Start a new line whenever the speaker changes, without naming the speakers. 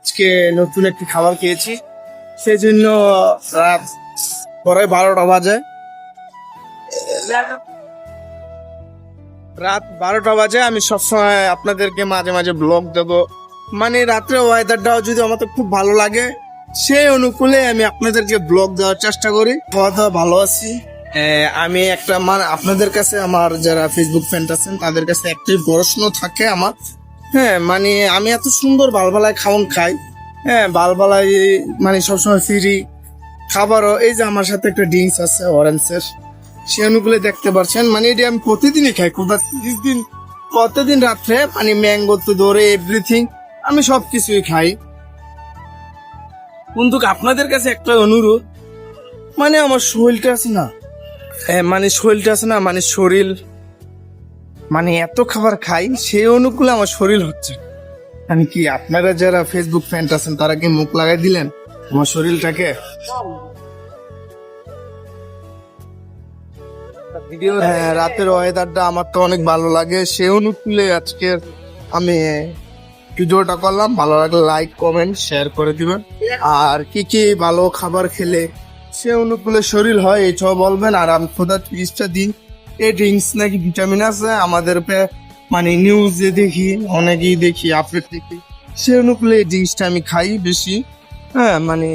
আজকে নতুন একটি খাবার খেয়েছি। সেই জন্য রাত পরে বারোটা বাজে। রাত বারোটা বাজে, আমি সবসময় আপনাদেরকে মাঝে মাঝে ব্লগ দেব। মানে রাত্রে ওয়েদারটাও যদি আমাদের খুব ভালো লাগে, সেই অনুকূলে আমি আপনাদেরকে ব্লগ দেওয়ার চেষ্টা করি। কথা ভালো আছি। আমি একটা মানে আপনাদের কাছে আমার যারা ফেসবুক ফ্রেন্ড আছেন, তাদের কাছে একটাই প্রশ্ন থাকে আমার। হ্যাঁ মানে আমি এত সুন্দর বালবালায় খাওন খাই। হ্যাঁ বালবালায় মানে সবসময় ফ্রি খাবারও এই যে আমার সাথে একটা ড্রিঙ্কস আছে অরেঞ্জের সে অনুকূলে দেখতে পারছেন। মানে এটি আমি প্রতিদিনই খাই। কোথা তিরিশ দিন প্রতিদিন রাত্রে মানে ম্যাঙ্গো তো ধরে এভরিথিং আমি সব কিছুই খাই। কিন্তু আপনাদের কাছে একটা অনুরোধ। মানে আমার শরীরটা আছে না। হ্যাঁ, মানে শরীরটা আছে না মানে শরীর মানে এত খাবার খাই সেই অনুকূলে আমার শরীর হচ্ছে। মানে কি আপনারা যারা ফেসবুক ফ্যান্ট আছেন তারা কি মুখ লাগাই দিলেন? আমার শরীরটাকে? হ্যাঁ, রাতের ওয়েদারটা আমার তো অনেক ভালো লাগে। সে অনুকূলে আজকে আমি ভিডিওটা করলাম। ভালো লাগলে লাইক কমেন্ট শেয়ার করে দিবেন। আর কি কি ভালো খাবার খেলে সে অনুকূলে শরীর হয় এটাও বলবেন। আর আমি খোদার ত্রিশটা দিন এই ড্রিঙ্কস নাকি ভিটামিন আছে? আমাদের মানে নিউজে দেখি, অনেকেই দেখি আপডেট দেখি। সে অনুকূলে এই ড্রিঙ্কসটা আমি খাই বেশি। হ্যাঁ মানে